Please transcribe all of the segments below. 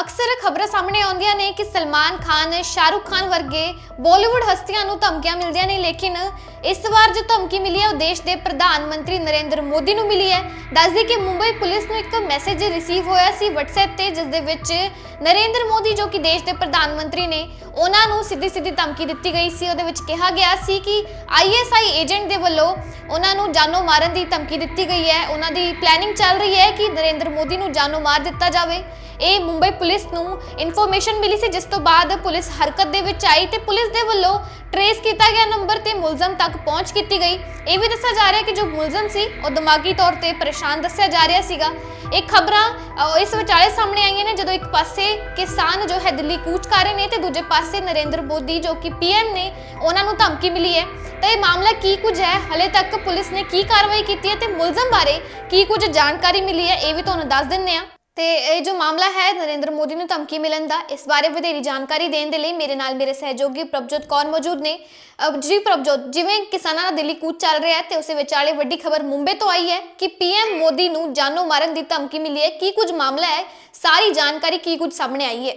ਅਕਸਰ ਖਬਰਾਂ ਸਾਹਮਣੇ ਆਉਂਦੀਆਂ ਨੇ ਕਿ ਸਲਮਾਨ ਖਾਨ, ਸ਼ਾਹਰੁਖ ਖਾਨ ਵਰਗੇ ਬਾਲੀਵੁੱਡ ਹਸਤੀਆਂ ਨੂੰ ਧਮਕੀਆਂ ਮਿਲਦੀਆਂ ਨੇ, ਲੇਕਿਨ ਇਸ ਵਾਰ ਜੋ ਧਮਕੀ ਮਿਲੀ ਹੈ, ਉਹ ਦੇਸ਼ ਦੇ ਪ੍ਰਧਾਨ ਮੰਤਰੀ ਨਰਿੰਦਰ ਮੋਦੀ ਨੂੰ ਮਿਲੀ ਹੈ। ਦੱਸਦੀ ਕਿ ਮੁੰਬਈ ਪੁਲਿਸ ਨੂੰ ਇੱਕ ਮੈਸੇਜ ਰਿਸੀਵ ਹੋਇਆ ਸੀ WhatsApp ਤੇ, ਜਿਸ ਦੇ ਵਿੱਚ ਨਰਿੰਦਰ ਮੋਦੀ, ਜੋ ਕਿ ਦੇਸ਼ ਦੇ ਪ੍ਰਧਾਨ ਮੰਤਰੀ ਨੇ, ਉਹਨਾਂ ਨੂੰ ਸਿੱਧੀ ਸਿੱਧੀ ਧਮਕੀ ਦਿੱਤੀ ਗਈ ਸੀ। ਉਹਦੇ ਵਿੱਚ ਕਿਹਾ ਗਿਆ ਸੀ ਕਿ ISI ਏਜੰਟ ਦੇ ਵੱਲੋਂ ਉਹਨਾਂ ਨੂੰ ਜਾਨੋਂ ਮਾਰਨ ਦੀ ਧਮਕੀ ਦਿੱਤੀ ਗਈ ਹੈ। ਉਹਨਾਂ ਦੀ ਪਲੈਨਿੰਗ ਚੱਲ ਰਹੀ ਹੈ ਕਿ ਨਰਿੰਦਰ ਮੋਦੀ ਨੂੰ ਜਾਨੋਂ ਮਾਰ ਦਿੱਤਾ ਜਾਵੇ। ਇਹ ਮੁੰਬਈ ਪੁਲਿਸ ਨੂੰ ਇਨਫੋਰਮੇਸ਼ਨ ਮਿਲੀ ਸੀ, ਜਿਸ ਤੋਂ ਬਾਅਦ ਪੁਲਿਸ ਹਰਕਤ ਦੇ ਵਿੱਚ ਆਈ ਤੇ ਪੁਲਿਸ ਦੇ ਵੱਲੋਂ ਟਰੇਸ ਕੀਤਾ ਗਿਆ ਨੰਬਰ ਤੇ ਮੁਲਜ਼ਮ ਤੱਕ ਪਹੁੰਚ ਕੀਤੀ ਗਈ। ਇਹ ਵੀ ਦੱਸਿਆ ਜਾ ਰਿਹਾ ਕਿ ਜੋ ਮੁਲਜ਼ਮ ਸੀ, ਉਹ ਦਿਮਾਗੀ ਤੌਰ ਤੇ ਪਰੇਸ਼ਾਨ ਦੱਸਿਆ ਜਾ ਰਿਹਾ ਸੀਗਾ। ਇਹ ਖਬਰਾਂ ਇਸ ਵਿਚਾਲੇ ਸਾਹਮਣੇ ਆਈਆਂ ਨੇ, ਜਦੋਂ ਇੱਕ ਪਾਸੇ ਕਿਸਾਨ ਜੋ ਹੈ ਦਿੱਲੀ ਕੂਚ ਕਰ ਰਹੇ ਨੇ ਤੇ ਦੂਜੇ ਪਾਸੇ ਨਰਿੰਦਰ ਮੋਦੀ ਜੋ ਕਿ ਪੀਐਮ ਨੇ, ਉਹਨਾਂ ਨੂੰ ਧਮਕੀ ਮਿਲੀ ਹੈ। ਤਾਂ ਇਹ ਮਾਮਲਾ ਕੀ ਕੁਝ ਹੈ? ਹਲੇ ਤੱਕ ਪੁਲਿਸ ਨੇ ਕੀ ਕਾਰਵਾਈ ਕੀਤੀ ਹੈ ਤੇ ਮੁਲਜ਼ਮ ਬਾਰੇ ਕੀ ਕੁਝ ਜਾਣਕਾਰੀ ਮਿਲੀ ਹੈ? ਇਹ ਵੀ ਤੁਹਾਨੂੰ ਦੱਸ ਦਿੰਨੇ ਆ ਤੇ ਇਹ ਜੋ ਮਾਮਲਾ ਹੈ ਨਰਿੰਦਰ ਮੋਦੀ ਨੂੰ ਧਮਕੀ ਮਿਲਣ ਦਾ ਇਸ ਬਾਰੇ ਵਧੇਰੀ ਜਾਣਕਾਰੀ ਦੇਣ ਦੇ ਲਈ ਮੇਰੇ ਨਾਲ ਮੇਰੇ ਸਹਿਯੋਗੀ ਪ੍ਰਭਜੋਤ ਕੌਰ ਮੌਜੂਦ ਨੇ। ਜੀ ਪ੍ਰਭਜੋਤ ਜਿਵੇਂ ਕਿਸਾਨਾਂ ਦਾ ਦਿੱਲੀ ਕੂਚ ਚੱਲ ਰਿਹਾ ਹੈ ਤੇ ਉਸੇ ਵਿਚਾਲੇ ਵੱਡੀ ਖਬਰ ਮੁੰਬਈ ਤੋਂ ਆਈ ਹੈ ਕਿ ਪੀਐਮ ਮੋਦੀ ਨੂੰ ਜਾਨੋਂ ਮਾਰਨ ਦੀ ਧਮਕੀ ਮਿਲੀ ਹੈ। ਕੀ ਕੁਝ ਮਾਮਲਾ ਹੈ? ਸਾਰੀ ਜਾਣਕਾਰੀ ਕੀ ਕੁਝ ਸਾਹਮਣੇ ਆਈ ਹੈ?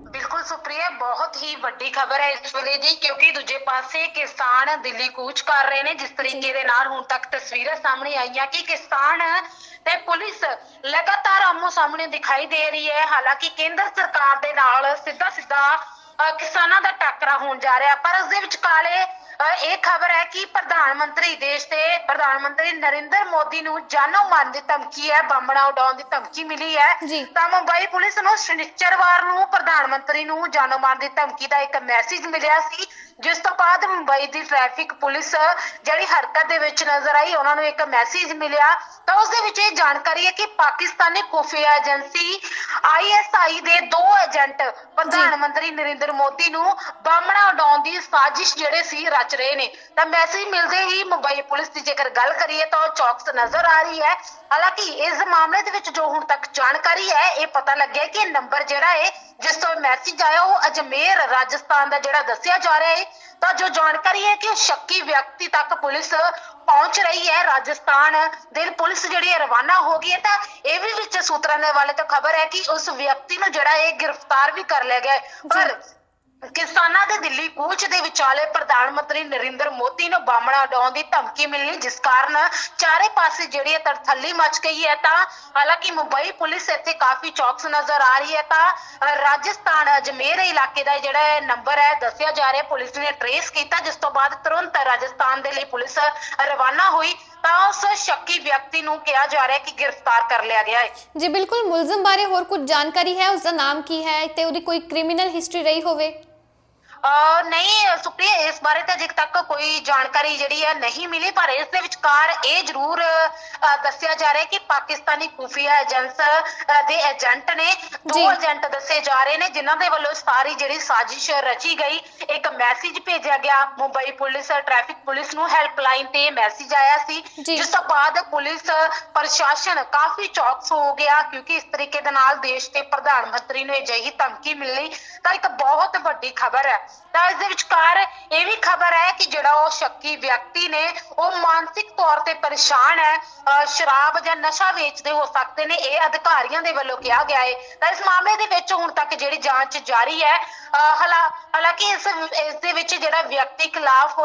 ਬਿਲਕੁਲ ਸੁਪਰੀਆ ਬਹੁਤ ਹੀ ਵੱਡੀ ਖਬਰ ਹੈ ਇਸ ਵੇਲੇ ਦੀ ਕਿਉਂਕਿ ਦੂਜੇ ਪਾਸੇ ਕਿਸਾਨ ਦਿੱਲੀ ਕੂਚ ਕਰ ਰਹੇ ਨੇ ਜਿਸ ਤਰੀਕੇ ਦੇ ਨਾਲ ਹੁਣ ਤੱਕ ਤਸਵੀਰਾਂ ਸਾਹਮਣੇ ਆਈਆਂ ਕਿ ਕਿਸਾਨ ਤੇ ਪੁਲਿਸ ਲਗਾਤਾਰ ਆਮੋ ਸਾਹਮਣੇ ਦਿਖਾਈ ਦੇ ਰਹੀ ਹੈ। ਹਾਲਾਂਕਿ ਕੇਂਦਰ ਸਰਕਾਰ ਦੇ ਨਾਲ ਸਿੱਧਾ ਸਿੱਧਾ ਕਿਸਾਨਾਂ ਦਾ ਟੱਕਰਾ ਹੋਣ ਜਾ ਰਿਹਾ ਪਰ ਉਸ ਦੇ ਵਿਚਕਾਲੇ ਅ, ਇਹ ਖਬਰ ਹੈ ਕਿ ਪ੍ਰਧਾਨ ਮੰਤਰੀ ਦੇਸ਼ ਦੇ ਪ੍ਰਧਾਨ ਮੰਤਰੀ ਨਰਿੰਦਰ ਮੋਦੀ ਨੂੰ ਜਾਨੋਂ ਮਾਰਨ ਦੀ ਧਮਕੀ ਹੈ ਬੰਬਣਾ ਉਡਾਉਣ ਦੀ ਧਮਕੀ ਮਿਲੀ ਹੈ। ਤਾਂ ਮੁੰਬਈ ਪੁਲਿਸ ਨੂੰ ਸ਼ਨੀਚਰਵਾਰ ਨੂੰ ਪ੍ਰਧਾਨ ਮੰਤਰੀ ਨੂੰ ਜਾਨੋਂ ਮਾਰਨ ਦੀ ਧਮਕੀ ਦਾ ਇੱਕ ਮੈਸੇਜ ਮਿਲਿਆ ਸੀ। ਜਿਸ ਤੋਂ ਬਾਅਦ ਮੁੰਬਈ ਦੀ ਟ੍ਰੈਫਿਕ ਪੁਲਿਸ ਜਿਹੜੀ ਹਰਕਤ ਦੇ ਵਿੱਚ ਨਜ਼ਰ ਆਈ ਉਹਨਾਂ ਨੂੰ ਇੱਕ ਮੈਸੇਜ ਮਿਲਿਆ। ਤਾਂ ਉਸ ਦੇ ਵਿੱਚ ਇਹ ਜਾਣਕਾਰੀ ਹੈ ਕਿ ਪਾਕਿਸਤਾਨੀ ਖੁਫੀਆ ਏਜੰਸੀ ਆਈਐਸਆਈ ਦੇ ਦੋ ਏਜੰਟ ਪ੍ਰਧਾਨ ਮੰਤਰੀ ਨਰਿੰਦਰ ਮੋਦੀ ਨੂੰ ਬਾਹਮਣਾ ਉਡਾਉਣ ਦੀ ਸਾਜ਼ਿਸ਼ ਜਿਹੜੇ ਸੀ ਰਚ ਰਹੇ ਨੇ। ਤਾਂ ਮੈਸੇਜ ਮਿਲਦੇ ਹੀ ਮੁੰਬਈ ਪੁਲਿਸ ਦੀ ਜੇਕਰ ਗੱਲ ਕਰੀਏ ਤਾਂ ਉਹ ਚੌਕਸ ਨਜ਼ਰ ਆ ਰਹੀ ਹੈ। ਹਾਲਾਂਕਿ ਇਸ ਮਾਮਲੇ ਦੇ ਵਿੱਚ ਜੋ ਹੁਣ ਤੱਕ ਜਾਣਕਾਰੀ ਹੈ ਇਹ ਪਤਾ ਲੱਗਿਆ ਕਿ ਇਹ ਨੰਬਰ ਜਿਹੜਾ ਹੈ ਜਿਸ ਤੋਂ ਮੈਸੇਜ ਆਇਆ, ਉਹ ਅਜਮੇਰ, ਰਾਜਸਥਾਨ ਦਾ ਜਿਹੜਾ ਦੱਸਿਆ ਜਾ ਰਿਹਾ ਹੈ, ਤਾਂ ਜੋ ਜਾਣਕਾਰੀ ਹੈ ਕਿ ਸ਼ੱਕੀ ਵਿਅਕਤੀ ਤੱਕ ਪੁਲਿਸ ਪਹੁੰਚ ਰਹੀ ਹੈ, ਰਾਜਸਥਾਨ ਦੇ ਪੁਲਿਸ ਜਿਹੜੀ ਹੈ ਰਵਾਨਾ ਹੋ ਗਈ ਹੈ, ਤਾਂ ਇਹ ਵੀ ਵਿੱਚ ਸੂਤਰਾਂ ਦੇ ਵਾਲੇ ਤੋਂ ਖਬਰ ਹੈ ਕਿ ਉਸ ਵਿਅਕਤੀ ਨੂੰ ਜਿਹੜਾ ਇਹ ਗ੍ਰਿਫਤਾਰ ਵੀ ਕਰ ਲਿਆ ਗਿਆ ਹੈ। ਪਰ ਕਿਸਾਨਾਂ ਦੇ ਦਿੱਲੀ ਕੂਚ ਦੇ ਵਿਚਾਲੇ ਪ੍ਰਧਾਨ ਮੰਤਰੀ ਨਰਿੰਦਰ ਮੋਦੀ ਨੂੰ ਬਾਹਮਣਾ ਉਡਾਉਣ ਦੀ ਧਮਕੀ ਮਿਲੀ, ਜਿਸ ਕਾਰਨ ਚਾਰੇ ਪਾਸੇ ਜਿਹੜੀ ਹੈ ਤਰਥੱਲੀ ਮਚ ਗਈ ਹੈ ਤਾਂ ਹਾਲਾਂਕਿ ਮੁੰਬਈ ਪੁਲਿਸ ਇੱਥੇ ਕਾਫੀ ਚੌਕਸ ਨਜ਼ਰ ਆ ਰਹੀ ਹੈ ਤਾਂ ਰਾਜਸਥਾਨ, ਅਜਮੇਰ ਇਲਾਕੇ ਦਾ ਜਿਹੜਾ ਨੰਬਰ ਹੈ, ਦੱਸਿਆ ਜਾ ਰਿਹਾ ਪੁਲਿਸ ਨੇ ਟਰੇਸ ਕੀਤਾ, ਜਿਸ ਤੋਂ ਬਾਅਦ ਤੁਰੰਤ ਰਾਜਸਥਾਨ ਦੇ ਲਈ ਪੁਲਿਸ ਰਵਾਨਾ ਹੋਈ। ਤਾਂ ਉਸ ਸ਼ੱਕੀ ਵਿਅਕਤੀ ਨੂੰ ਕਿਹਾ ਜਾ ਰਿਹਾ ਕਿ ਗ੍ਰਿਫਤਾਰ ਕਰ ਲਿਆ ਗਿਆ ਹੈ। ਜੀ, ਬਿਲਕੁਲ ਮੁਲਜ਼ਮ ਬਾਰੇ ਹੋਰ ਕੁਝ ਜਾਣਕਾਰੀ ਹੈ? ਉਸ ਦਾ ਨਾਮ ਕੀ ਹੈ? ਤੇ ਉਹਦੀ ਕੋਈ ਕ੍ਰਿਮੀਨਲ ਹਿਸਟਰੀ ਰਹੀ ਹੋਵੇ? ਨਹੀਂ ਸੁਪਰੀਆ ਇਸ ਬਾਰੇ ਤਾਂ ਅਜੇ ਤੱਕ ਕੋਈ ਜਾਣਕਾਰੀ ਜਿਹੜੀ ਹੈ ਨਹੀਂ ਮਿਲੀ ਪਰ ਇਸ ਦੇ ਵਿਚਕਾਰ ਇਹ ਜ਼ਰੂਰ ਦੱਸਿਆ ਜਾ ਰਿਹਾ ਹੈ ਕਿ ਪਾਕਿਸਤਾਨੀ ਖੁਫੀਆ ਏਜੰਸ ਦੇ ਏਜੰਟ ਨੇ ਦੋ। ਏਜੰਟ ਦੱਸੇ ਜਾ ਰਹੇ ਨੇ ਜਿਨ੍ਹਾਂ ਦੇ ਵੱਲੋਂ ਸਾਰੀ ਜਿਹੜੀ ਸਾਜ਼ਿਸ਼ ਰਚੀ ਗਈ ਇੱਕ ਮੈਸੇਜ ਭੇਜਿਆ ਗਿਆ ਮੁੰਬਈ ਪੁਲਿਸ ਟ੍ਰੈਫਿਕ ਪੁਲਿਸ ਨੂੰ ਹੈਲਪਲਾਈਨ ਤੇ ਮੈਸੇਜ ਆਇਆ ਸੀ। ਜਿਸ ਤੋਂ ਬਾਅਦ ਪੁਲਿਸ ਪ੍ਰਸ਼ਾਸਨ ਕਾਫੀ ਚੌਕਸ ਹੋ ਗਿਆ ਕਿਉਂਕਿ ਇਸ ਤਰੀਕੇ ਦੇ ਨਾਲ ਦੇਸ਼ ਦੇ ਪ੍ਰਧਾਨ ਮੰਤਰੀ ਨੂੰ ਅਜਿਹੀ ਧਮਕੀ ਮਿਲਣੀ ਤਾਂ ਇੱਕ ਬਹੁਤ ਵੱਡੀ ਖਬਰ ਹੈ ਤਾਂ ਇਸ ਦੇ ਵਿਚਕਾਰ ਇਹ ਵੀ ਖਬਰ ਹੈ ਕਿ ਜਿਹੜਾ ਉਹ ਸ਼ੱਕੀ ਵਿਅਕਤੀ ਨੇ, ਉਹ ਮਾਨਸਿਕ ਤੌਰ ਤੇ ਪਰੇਸ਼ਾਨ ਹੈ। ਅਹ ਸ਼ਰਾਬ ਜਾਂ ਨਸ਼ਾ ਵੇਚਦੇ ਹੋ ਸਕਦੇ ਨੇ, ਇਹ ਅਧਿਕਾਰੀਆਂ ਦੇ ਵੱਲੋਂ ਕਿਹਾ ਗਿਆ ਹੈ। ਤਾਂ ਇਸ ਮਾਮਲੇ ਦੇ ਵਿੱਚ ਹੁਣ ਤੱਕ ਜਿਹੜੀ ਜਾਂਚ ਜਾਰੀ ਹੈ ਹਾਲਾ- ਹਾਲਾਂਕਿ ਇਸ ਇਸ ਦੇ ਵਿੱਚ ਜਿਹੜਾ ਵਿਅਕਤੀ ਖਿਲਾਫ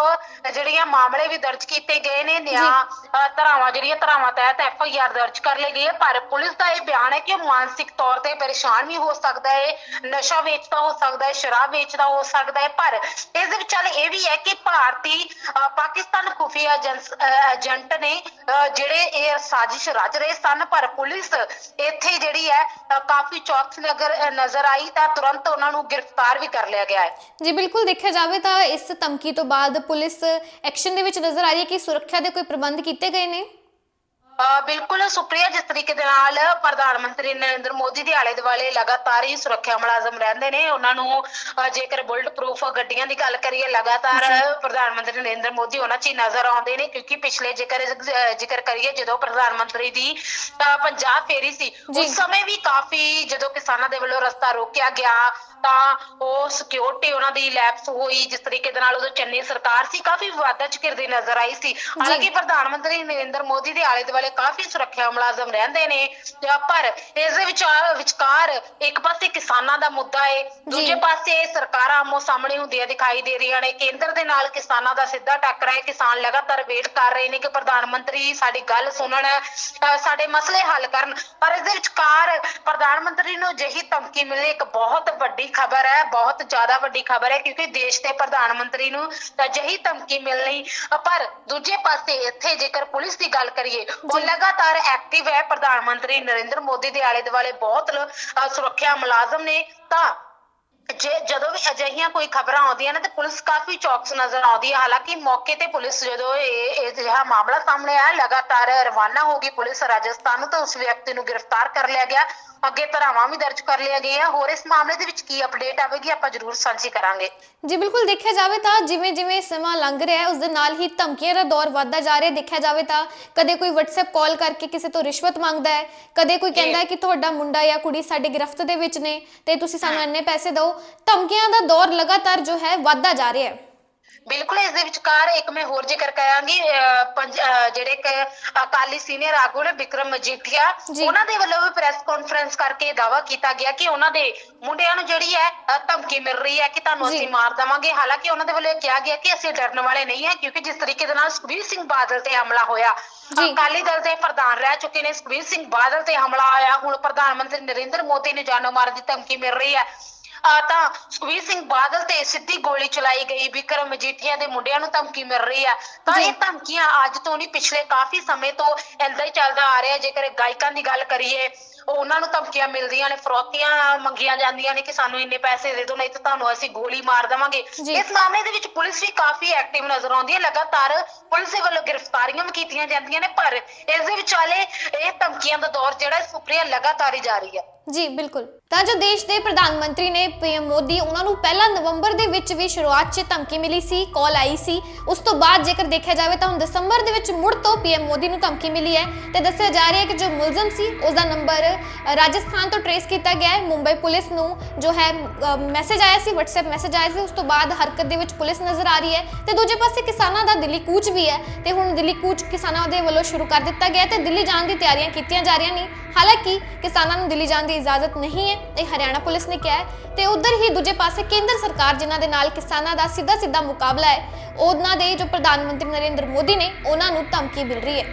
ਜਿਹੜੀਆਂ ਮਾਮਲੇ ਵੀ ਦਰਜ ਕੀਤੇ ਗਏ ਨੇ ਨਿਆਂ ਧਾਰਾਵਾਂ ਜਿਹੜੀਆਂ ਧਾਰਾਵਾਂ ਤਹਿਤ ਐਫ ਆਈ ਆਰ ਦਰਜ ਕਰ ਲਈ ਗਈ ਹੈ ਪਰ ਪੁਲਿਸ ਦਾ ਇਹ ਬਿਆਨ ਹੈ ਕਿ ਉਹ ਮਾਨਸਿਕ ਤੌਰ ਤੇ ਪਰੇਸ਼ਾਨ ਵੀ ਹੋ ਸਕਦਾ ਹੈ ਨਸ਼ਾ ਵੇਚਦਾ ਹੋ ਸਕਦਾ ਹੈ ਸ਼ਰਾਬ ਵੇਚਦਾ ਹੋ ਸਕਦਾ ਹੈ ਪਰ ਇਸ ਦੇ ਵਿਚਾਲੇ ਇਹ ਵੀ ਹੈ ਕਿ ਭਾਰਤੀ ਪਾਕਿਸਤਾਨ ਖੁਫੀਆ ਏਜੰਟ ਨੇ ਜਿਹੜੇ ਇਹ ਸਾਜ਼ਿਸ਼ ਰਚ ਰਹੇ ਸਨ ਪਰ ਪੁਲਿਸ ਇੱਥੇ ਜਿਹੜੀ ਹੈ ਕਾਫੀ ਚੌਕਸ ਨਜ਼ਰ ਆਈ ਤਾਂ ਤੁਰੰਤ ਉਹਨਾਂ ਨੂੰ ਗ੍ਰਿਫਤਾਰ ਵੀ ਕਰ ਲਿਆ ਗਿਆ ਹੈ। ਜੀ ਬਿਲਕੁਲ ਦੇਖਿਆ ਜਾਵੇ ਤਾਂ ਇਸ ਧਮਕੀ ਤੋਂ ਬਾਅਦ ਪੁਲਿਸ ਐਕਸ਼ਨ ਦੇ ਵਿੱਚ ਨਜ਼ਰ ਆ ਰਹੀ ਹੈ ਕਿ ਸੁਰੱਖਿਆ ਦੇ ਕੋਈ ਪ੍ਰਬੰਧ ਕੀਤੇ ਗਏ ਨੇ? ਬਿਲਕੁਲ ਸੁਪਰੀਆ ਜਿਸ ਤਰੀਕੇ ਦੇ ਨਾਲ ਪ੍ਰਧਾਨ ਮੰਤਰੀ ਨਰਿੰਦਰ ਮੋਦੀ ਦੇ ਆਲੇ ਦੁਆਲੇ ਲਗਾਤਾਰ ਹੀ ਸੁਰੱਖਿਆ ਮੁਲਾਜ਼ਮ ਰਹਿੰਦੇ ਨੇ। ਉਹਨਾਂ ਨੂੰ ਜੇਕਰ ਬੁਲਟ ਪ੍ਰੂਫ ਗੱਡੀਆਂ ਦੀ ਗੱਲ ਕਰੀਏ ਲਗਾਤਾਰ ਪ੍ਰਧਾਨ ਮੰਤਰੀ ਨਰਿੰਦਰ ਮੋਦੀ ਉਹਨਾਂ 'ਚ ਹੀ ਨਜ਼ਰ ਆਉਂਦੇ ਨੇ ਕਿਉਂਕਿ ਪਿਛਲੇ ਜੇਕਰ ਜ਼ਿਕਰ ਕਰੀਏ ਜਦੋਂ ਪ੍ਰਧਾਨ ਮੰਤਰੀ ਦੀ ਪੰਜਾਬ ਫੇਰੀ ਸੀ। ਉਸ ਸਮੇਂ ਵੀ ਕਾਫੀ ਜਦੋਂ ਕਿਸਾਨਾਂ ਦੇ ਵੱਲੋਂ ਰਸਤਾ ਰੋਕਿਆ ਗਿਆ ਤਾਂ ਉਹ ਸਿਕਿਉਰਿਟੀ ਉਹਨਾਂ ਦੀ ਲੈਪਸ ਹੋਈ ਜਿਸ ਤਰੀਕੇ ਦੇ ਨਾਲ ਉਦੋਂ ਚੰਨੀ ਸਰਕਾਰ ਸੀ ਕਾਫੀ ਵਿਵਾਦਾਂ ਚ ਘਿਰਦੀ ਨਜ਼ਰ ਆਈ ਸੀ। ਹਾਲਾਂਕਿ ਪ੍ਰਧਾਨ ਮੰਤਰੀ ਨਰਿੰਦਰ ਮੋਦੀ ਦੇ ਆਲੇ ਦੁਆਲੇ ਕਾਫੀ ਸੁਰੱਖਿਆ ਮੁਲਾਜ਼ਮ ਰਹਿੰਦੇ ਨੇ। ਪਰ ਇਸ ਦੇ ਵਿਚਾਰ ਵਿਚਕਾਰ ਇੱਕ ਪਾਸੇ ਕਿਸਾਨਾਂ ਦਾ ਮੁੱਦਾ ਹੈ ਦੂਜੇ ਪਾਸੇ ਸਰਕਾਰਾਂ ਆਮੋ ਸਾਹਮਣੇ ਹੁੰਦੀਆਂ ਦਿਖਾਈ ਦੇ ਰਹੀਆਂ ਨੇ। ਕੇਂਦਰ ਦੇ ਨਾਲ ਕਿਸਾਨਾਂ ਦਾ ਸਿੱਧਾ ਟੱਕਰਾ ਹੈ। ਕਿਸਾਨ ਲਗਾਤਾਰ ਵੇਟ ਕਰ ਰਹੇ ਨੇ ਕਿ ਪ੍ਰਧਾਨ ਮੰਤਰੀ ਸਾਡੀ ਗੱਲ ਸੁਣਨ ਸਾਡੇ ਮਸਲੇ ਹੱਲ ਕਰਨ। ਪਰ ਇਸ ਦੇ ਵਿਚਕਾਰ ਪ੍ਰਧਾਨ ਮੰਤਰੀ ਨੂੰ ਅਜਿਹੀ ਧਮਕੀ ਮਿਲੀ ਇੱਕ ਬਹੁਤ ਵੱਡੀ ਖਬਰ ਹੈ ਬਹੁਤ ਜ਼ਿਆਦਾ ਵੱਡੀ ਖਬਰ ਹੈ ਕਿਉਂਕਿ ਦੇਸ਼ ਦੇ ਪ੍ਰਧਾਨ ਮੰਤਰੀ ਨੂੰ ਅਜਿਹੀ ਧਮਕੀ ਮਿਲਣੀ ਪਰ ਦੂਜੇ ਪਾਸੇ ਇੱਥੇ ਜੇਕਰ ਪੁਲਿਸ ਦੀ ਗੱਲ ਕਰੀਏ ਉਹ। ਲਗਾਤਾਰ ਐਕਟਿਵ ਹੈ ਪ੍ਰਧਾਨ ਮੰਤਰੀ ਨਰਿੰਦਰ ਮੋਦੀ ਦੇ ਆਲੇ ਦੁਆਲੇ ਬਹੁਤ ਸੁਰੱਖਿਆ ਮੁਲਾਜ਼ਮ ਨੇ ਤਾਂ ਜੇ ਜਦੋਂ ਵੀ ਅਜਿਹੀਆਂ ਕੋਈ ਖਬਰਾਂ ਆਉਂਦੀਆਂ ਨੇ ਤੇ ਪੁਲਿਸ ਕਾਫੀ ਚੌਕਸ ਨਜ਼ਰ ਆਉਂਦੀ ਹੈ ਹਾਲਾਂਕਿ ਮੌਕੇ ਤੇ ਪੁਲਿਸ ਜਦੋਂ ਇਹ ਇਹ ਜਿਹੜਾ ਮਾਮਲਾ ਸਾਹਮਣੇ ਆਇਆ ਲਗਾਤਾਰ ਰਵਾਨਾ ਹੋ ਗਈ ਪੁਲਿਸ ਰਾਜਸਥਾਨ ਨੂੰ ਤਾਂ ਉਸ ਵਿਅਕਤੀ ਨੂੰ ਗ੍ਰਿਫਤਾਰ ਕਰ ਲਿਆ ਗਿਆ ਅੱਗੇ ਧਾਰਾਵਾਂ ਵੀ ਦਰਜ ਕਰ ਲਿਆ ਗਈਆਂ। ਹੋਰ ਇਸ ਮਾਮਲੇ ਦੇ ਵਿੱਚ ਕੀ ਅਪਡੇਟ ਆਵੇਗੀ ਆਪਾਂ ਜ਼ਰੂਰ ਸਾਂਝੀ ਕਰਾਂਗੇ। ਜੀ ਬਿਲਕੁਲ ਦੇਖਿਆ ਜਾਵੇ ਤਾਂ ਜਿਵੇਂ ਜਿਵੇਂ ਸਮਾਂ ਲੰਘ ਰਿਹਾ ਹੈ ਉਸ ਦੇ ਨਾਲ ਹੀ ਧਮਕੀਆਂ ਦਾ ਦੌਰ ਵੱਧਦਾ ਜਾ ਰਿਹਾ ਦੇਖਿਆ ਜਾਵੇ ਤਾਂ ਕਦੇ ਕੋਈ WhatsApp ਕਾਲ ਕਰਕੇ ਕਿਸੇ ਤੋਂ ਰਿਸ਼ਵਤ ਮੰਗਦਾ ਹੈ ਕਦੇ ਕੋਈ ਕਹਿੰਦਾ ਹੈ ਕਿ ਤੁਹਾਡਾ ਮੁੰਡਾ ਜਾਂ ਕੁੜੀ ਸਾਡੀ ਗ੍ਰਿਫਤ ਦੇ ਵਿੱਚ ਨੇ ਤੇ ਤੁਸੀਂ ਸਾਨੂੰ ਇੰਨੇ ਪੈਸੇ ਦਿਓ। ਧਮਕੀਆਂ ਦਾ ਦੌਰ ਲਗਾਤਾਰ ਜੋ ਹੈ ਵੱਧਦਾ ਜਾ ਰਿਹਾ ਹੈ। ਬਿਲਕੁਲ ਇਸ ਦੇ ਵਿਚਕਾਰ ਇੱਕ ਮੈਂ ਹੋਰ ਜ਼ਿਕਰ ਕਰਾਂਗੀ ਅਹ, ਜਿਹੜੇ ਅਕਾਲੀ ਸੀਨੀਅਰ ਆਗੂ ਨੇ ਵਿਕਰਮ ਮਜੀਠੀਆ। ਉਹਨਾਂ ਦੇ ਵੱਲੋਂ ਵੀ ਪ੍ਰੈਸ ਕਾਨਫਰੰਸ ਕਰਕੇ ਦਾਵਾ ਕੀਤਾ ਗਿਆ ਕਿ ਉਹਨਾਂ ਦੇ ਮੁੰਡਿਆਂ ਨੂੰ ਜਿਹੜੀ ਹੈ ਧਮਕੀ ਮਿਲ ਰਹੀ ਹੈ ਕਿ ਤੁਹਾਨੂੰ। ਅਸੀਂ ਮਾਰ ਦੇਵਾਂਗੇ ਹਾਲਾਂਕਿ ਉਹਨਾਂ ਦੇ ਵੱਲੋਂ ਇਹ ਕਿਹਾ ਗਿਆ ਕਿ ਅਸੀਂ ਡਰਨ ਵਾਲੇ ਨਹੀਂ ਹਾਂ ਕਿਉਂਕਿ ਜਿਸ ਤਰੀਕੇ ਦੇ ਨਾਲ ਸੁਖਬੀਰ ਸਿੰਘ ਬਾਦਲ ਤੇ ਹਮਲਾ ਹੋਇਆ। ਅਕਾਲੀ ਦਲ ਦੇ ਪ੍ਰਧਾਨ ਰਹਿ ਚੁੱਕੇ ਨੇ ਸੁਖਬੀਰ ਸਿੰਘ ਬਾਦਲ ਤੇ ਹਮਲਾ ਆਇਆ ਹੁਣ ਪ੍ਰਧਾਨ ਮੰਤਰੀ ਨਰਿੰਦਰ ਮੋਦੀ ਨੇ ਜਾਨੋਂ ਮਾਰਨ ਦੀ ਧਮਕੀ ਮਿਲ ਰਹੀ ਹੈ ਤਾਂ ਸੁਖਬੀਰ ਸਿੰਘ ਬਾਦਲ ਤੇ ਸਿੱਧੀ ਗੋਲੀ ਚਲਾਈ ਗਈ ਵਿਕਰਮ ਮਜੀਠੀਆ ਦੇ ਮੁੰਡਿਆਂ ਨੂੰ ਧਮਕੀ ਮਿਲ ਰਹੀ ਆ। ਤਾਂ। ਇਹ ਧਮਕੀਆਂ ਅੱਜ ਤੋਂ ਨਹੀਂ ਪਿਛਲੇ ਕਾਫੀ ਸਮੇਂ ਤੋਂ ਏਦਾਂ ਹੀ ਚੱਲਦਾ ਆ ਰਿਹਾ। ਜੇਕਰ ਗਾਇਕਾਂ ਦੀ ਗੱਲ ਕਰੀਏ ਉਹ ਉਹਨਾਂ ਨੂੰ ਧਮਕੀਆਂ ਮਿਲਦੀਆਂ ਨੇ ਫਰੋਤੀਆਂ ਮੰਗੀਆਂ ਜਾਂਦੀਆਂ ਨੇ ਕਿ ਸਾਨੂੰ ਇੰਨੇ ਪੈਸੇ ਦੇ ਦਿਓ ਨਹੀਂ ਤਾਂ ਤੁਹਾਨੂੰ ਅਸੀਂ ਗੋਲੀ ਮਾਰ ਦੇਵਾਂਗੇ। ਇਸ ਮਾਮਲੇ ਦੇ ਵਿੱਚ ਪੁਲਿਸ ਵੀ ਕਾਫੀ ਐਕਟਿਵ ਨਜ਼ਰ ਆਉਂਦੀ ਹੈ। ਲਗਾਤਾਰ ਪੁਲਿਸ ਦੇ ਵੱਲੋਂ ਗ੍ਰਿਫਤਾਰੀਆਂ ਵੀ ਕੀਤੀਆਂ ਜਾਂਦੀਆਂ ਨੇ ਪਰ ਇਸ ਦੇ ਵਿਚਾਲੇ ਇਹ ਧਮਕੀਆਂ ਦਾ ਦੌਰ ਜਿਹੜਾ ਹੈ ਸੁਪਰੀਆ ਲਗਾਤਾਰ ਹੀ ਜਾਰੀ ਹੈ। ਜੀ ਬਿਲਕੁਲ। ਤਾਂ ਜੋ ਦੇਸ਼ ਦੇ ਪ੍ਰਧਾਨ ਮੰਤਰੀ ਨੇ ਪੀਐਮ ਮੋਦੀ ਉਹਨਾਂ ਨੂੰ ਪਹਿਲਾ ਨਵੰਬਰ ਦੇ ਵਿੱਚ ਵੀ ਸ਼ੁਰੂਆਤ 'ਚ ਧਮਕੀ ਮਿਲੀ ਸੀ, ਕਾਲ ਆਈ ਸੀ। ਉਸ ਤੋਂ ਬਾਅਦ ਜੇਕਰ ਦੇਖਿਆ ਜਾਵੇ ਤਾਂ ਹੁਣ ਦਸੰਬਰ ਦੇ ਵਿੱਚ ਮੁੜ ਤੋਂ ਪੀਐਮ ਮੋਦੀ ਨੂੰ ਧਮਕੀ ਮਿਲੀ ਹੈ ਤੇ ਦੱਸਿਆ ਜਾ ਰਿਹਾ ਹੈ ਕਿ ਜੋ ਮੁਲਜ਼ਮ ਸੀ ਉਸ ਦਾ ਨੰਬਰ ਰਾਜਸਥਾਨ ਤੋਂ ਟਰੇਸ ਕੀਤਾ ਗਿਆ ਹੈ। ਮੁੰਬਈ ਪੁਲਿਸ ਨੂੰ ਜੋ ਹੈ ਮੈਸੇਜ ਆਇਆ ਸੀ, WhatsApp ਮੈਸੇਜ ਆਇਆ ਸੀ, ਉਸ ਤੋਂ ਬਾਅਦ ਹਰਕਤ ਦੇ ਵਿੱਚ ਪੁਲਿਸ ਨਜ਼ਰ ਆ ਰਹੀ ਹੈ ਤੇ ਦੂਜੇ ਪਾਸੇ ਕਿਸਾਨਾਂ ਦਾ ਦਿੱਲੀ ਕੂਚ ਵੀ ਹੈ ਤੇ ਹੁਣ ਦਿੱਲੀ ਕੂਚ ਕਿਸਾਨਾਂ ਦੇ ਵੱਲੋਂ ਸ਼ੁਰੂ ਕਰ ਦਿੱਤਾ ਗਿਆ ਹੈ ਤੇ ਦਿੱਲੀ ਜਾਣ ਦੀ ਤਿਆਰੀਆਂ ਕੀਤੀਆਂ ਜਾ ਰਹੀਆਂ ਨੇ। ਹਾਲਾਂਕਿ ਕਿਸਾਨਾਂ ਨੂੰ ਦਿੱਲੀ ਜਾਣ ਦੀ ਇਜਾਜ਼ਤ ਨਹੀਂ ਹੈ। ਇਹ ਹਰਿਆਣਾ ਪੁਲਿਸ ਨੇ ਕਿਹਾ ਤੇ ਉਧਰ ਹੀ ਦੂਜੇ ਪਾਸੇ ਕੇਂਦਰ ਸਰਕਾਰ, ਜਿਨ੍ਹਾਂ ਦੇ ਨਾਲ ਕਿਸਾਨਾਂ ਦਾ ਸਿੱਧਾ ਸਿੱਧਾ ਮੁਕਾਬਲਾ ਹੈ, ਉਹਨਾਂ ਦੇ ਜੋ ਪ੍ਰਧਾਨ ਮੰਤਰੀ ਨਰਿੰਦਰ ਮੋਦੀ ਨੇ, ਉਹਨਾਂ ਨੂੰ ਧਮਕੀ ਮਿਲ ਰਹੀ ਹੈ।